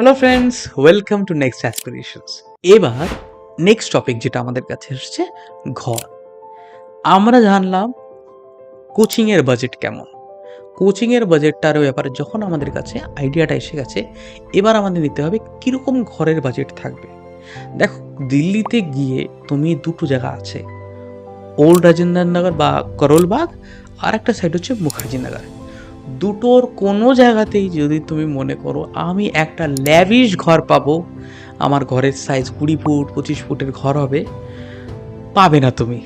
Hello friends welcome to next aspirations এবার next topic যেটা আমাদের কাছে এসেছে, ঘর। আমরা জানলাম কোচিংয়ের বাজেট কেমন। কোচিংয়ের বাজেটটার ব্যাপারে যখন আমাদের কাছে আইডিয়াটা এসে গেছে, এবার আমাদের নিতে হবে কীরকম ঘরের বাজেট থাকবে। দেখো, দিল্লিতে গিয়ে তুমি দুটো জায়গা আছে। ওল্ড রাজেন্দ্রনগর বা করলবাগ আর একটা সাইড হচ্ছে মুখার্জিনগর দুটোর কোনো জায়গাতেই যদি তুমি মনে করো আমি একটা ল্যাভিশ ঘর পাবো, আমার ঘরের সাইজ কুড়ি ফুট, পঁচিশ ফুটের ঘর হবে, পাবে না তুমি।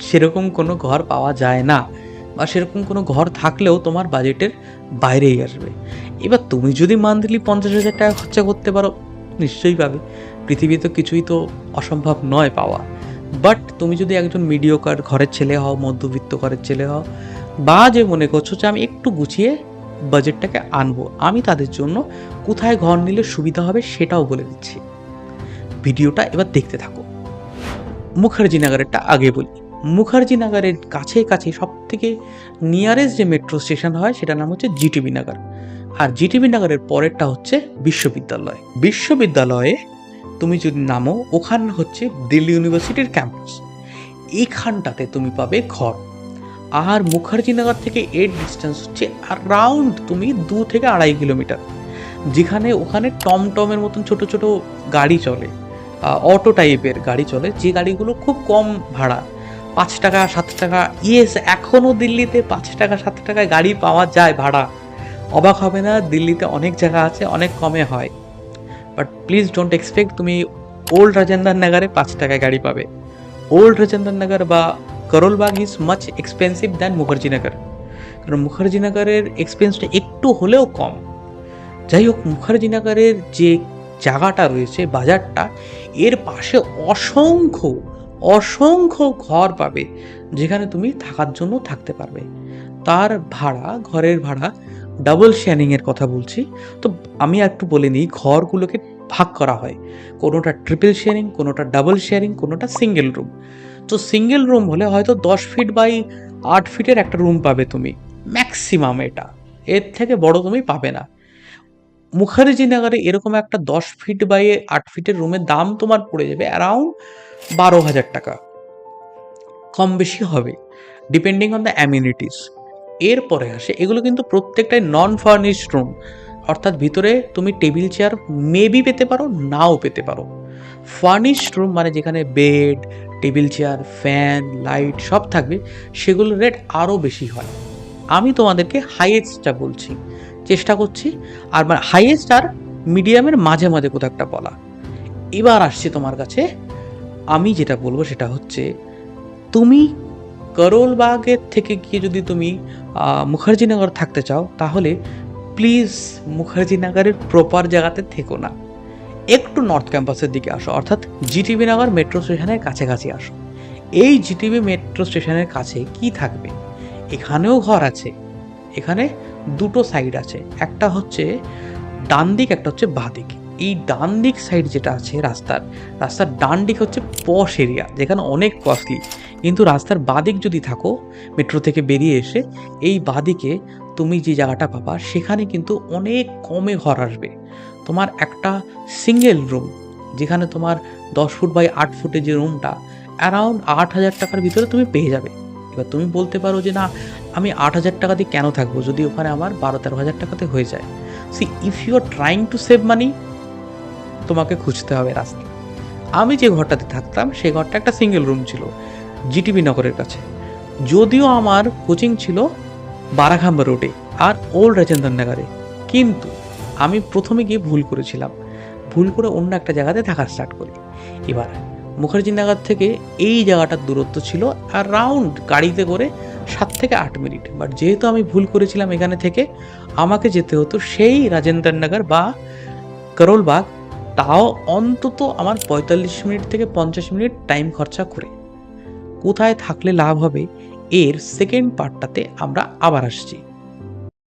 সেরকম কোনো ঘর পাওয়া যায় না বা সেরকম কোনো ঘর থাকলেও তোমার বাজেটের বাইরেই আসবে। এবার তুমি যদি মান্থলি পঞ্চাশ হাজার টাকা খরচা করতে পারো, নিশ্চয়ই পাবে। পৃথিবীতে কিছুই তো অসম্ভব নয় পাওয়া। বাট তুমি যদি একজন মিডিওকার ঘরের ছেলে হও, মধ্যবিত্ত ঘরের ছেলে হও বা যে মনে করছ যে আমি একটু গুছিয়ে বাজেটটাকে আনব? আমি তাদের জন্য কোথায় ঘর নিলে সুবিধা হবে সেটাও বলে দিচ্ছি। ভিডিওটা এবার দেখতে থাকো। মুখার্জি নগরেরটা আগে বলি। মুখার্জি নগরের কাছে কাছে সব থেকে নিয়ারেস্ট যে মেট্রো স্টেশন হয়, সেটার নাম হচ্ছে জিটিবি নগর। আর জিটিবি নগরের পরেরটা হচ্ছে বিশ্ববিদ্যালয়। বিশ্ববিদ্যালয়ে তুমি যদি নামো, ওখান হচ্ছে দিল্লি ইউনিভার্সিটির ক্যাম্পাস এইখানটাতে তুমি পাবে ঘর। আর মুখার্জিনগর থেকে এর ডিস্টেন্স হচ্ছে অ্যারাউন্ড তুমি দু থেকে আড়াই কিলোমিটার যেখানে ওখানে টমটমের মতন ছোট ছোট গাড়ি চলে অটো টাইপের গাড়ি চলে, যে গাড়িগুলো খুব কম ভাড়া। পাঁচ টাকা, সাত টাকা ইয়েস এখনও দিল্লিতে পাঁচ টাকা, সাত টাকায় গাড়ি পাওয়া যায় ভাড়া। অবাক হবে না, দিল্লিতে অনেক জায়গা আছে, অনেক কমে হয়। বাট প্লিজ ডোন্ট এক্সপেক্ট তুমি ওল্ড রাজেন্দ্র নগরে পাঁচ টাকায় গাড়ি পাবে। ওল্ড রাজেন্দ্র নগর বা Karol Bagh is much expensive than Mukherjee Nagar কারণ মুখার্জিনগরের এক্সপেন্সটা একটু হলেও কম। যাই হোক মুখার্জিনগরের যে জায়গাটা রয়েছে, বাজারটা, এর পাশে অসংখ্য অসংখ্য ঘর পাবে, যেখানে তুমি থাকার জন্য থাকতে পারবে। তার ভাড়া, ঘরের ভাড়া ডাবল শেয়ারিংয়ের কথা বলছি। তো আমি একটু বলে নিই, ঘরগুলোকে ভাগ করা হয়। কোনোটা ট্রিপল শেয়ারিং কোনোটা ডাবল শেয়ারিং কোনোটা সিঙ্গেল রুম তো সিঙ্গেল রুম হলে হয়তো দশ ফিট বাই আট ফিটের একটা রুম পাবে তুমি। ম্যাক্সিমাম এটা। এর থেকে বড় তুমি পাবে না। মুখার্জি নগরে এরকম একটা দশ ফিট বাই আট ফিটের রুমের দাম তোমার পড়ে যাবে অ্যারাউন্ড বারো হাজার টাকা। কম বেশি হবে ডিপেন্ডিং অন দ্য অ্যামিউনিটিস এরপরে আসে, এগুলো কিন্তু প্রত্যেকটাই নন ফার্নিশড রুম অর্থাৎ ভিতরে তুমি টেবিল চেয়ার মেবি পেতে পারো, নাও পেতে পারো। ফার্নিশড রুম মানে যেখানে bed table chair, fan, light সব থাকবে, সেগুলোর রেট আরও বেশি হয়। আমি তোমাদেরকে হাইয়েস্টটা বলছি। চেষ্টা করছি, আর মানে হাইয়েস্ট আর মিডিয়ামের মাঝে মাঝে কোথাও একটা বলা। এবার আসছে তোমার কাছে, আমি যেটা বলব সেটা হচ্ছে, তুমি করোলবাগের থেকে গিয়ে যদি তুমি মুখার্জিনগর থাকতে চাও, তাহলে প্লিজ মুখার্জিনগরের প্রপার জায়গাতে থেকো না। একটু নর্থ ক্যাম্পাসের দিকে আসো, অর্থাৎ জিটিবি নগর মেট্রো স্টেশনের কাছাকাছি আসো। এই জিটিবি মেট্রো স্টেশনের কাছে কি থাকবে? এখানেও ঘর আছে, এখানে দুটো সাইড আছে, একটা হচ্ছে ডান দিক, একটা হচ্ছে বাঁ দিক। এই ডান দিক সাইড যেটা আছে রাস্তার রাস্তার ডান দিক হচ্ছে পশ এরিয়া যেখানে অনেক কস্টলি কিন্তু রাস্তার বাদিক যদি থাকো মেট্রো থেকে বেরিয়ে এসে এই বাদিকে তুমি যে জায়গাটা পাবা, সেখানে কিন্তু অনেক কমে ঘর আসবে। তোমার একটা সিঙ্গেল রুম যেখানে তোমার দশ ফুট বাই আট ফুটের যে রুমটা অ্যারাউন্ড আট হাজার টাকার ভিতরে তুমি পেয়ে যাবে। এবার তুমি বলতে পারো যে, না, আমি আট হাজার টাকা দিয়ে কেন থাকব? যদি ওখানে আমার বারো তেরো হাজার টাকাতে হয়ে যায়। See if you are trying to save money তোমাকে খুঁজতে হবে রাস্তা আমি যে ঘরটাতে থাকতাম সেই ঘরটা একটা সিঙ্গেল রুম ছিল জিটিবি নগরের কাছে। যদিও আমার কোচিং ছিল বারাখাম্বা রোডে আর ওল্ড রাজেন্দ্র নগরে কিন্তু আমি প্রথমে গিয়ে ভুল করেছিলাম। ভুল করে অন্য একটা জায়গাতে থাকা স্টার্ট করি। এবার মুখার্জি নগর থেকে এই জায়গাটার দূরত্ব ছিল অ্যারাউন্ড গাড়িতে করে সাত থেকে আট মিনিট। বাট যেহেতু আমি ভুল করেছিলাম এখানে থেকে, আমাকে যেতে হতো সেই রাজেন্দ্র নগর বা করোলবাগ তাও অন্তত আমার পঁয়তাল্লিশ মিনিট থেকে পঞ্চাশ মিনিট টাইম খরচা করে। কোথায় থাকলে লাভ হবে, এর সেকেন্ড পার্টটাতে আমরা আবার আসছি।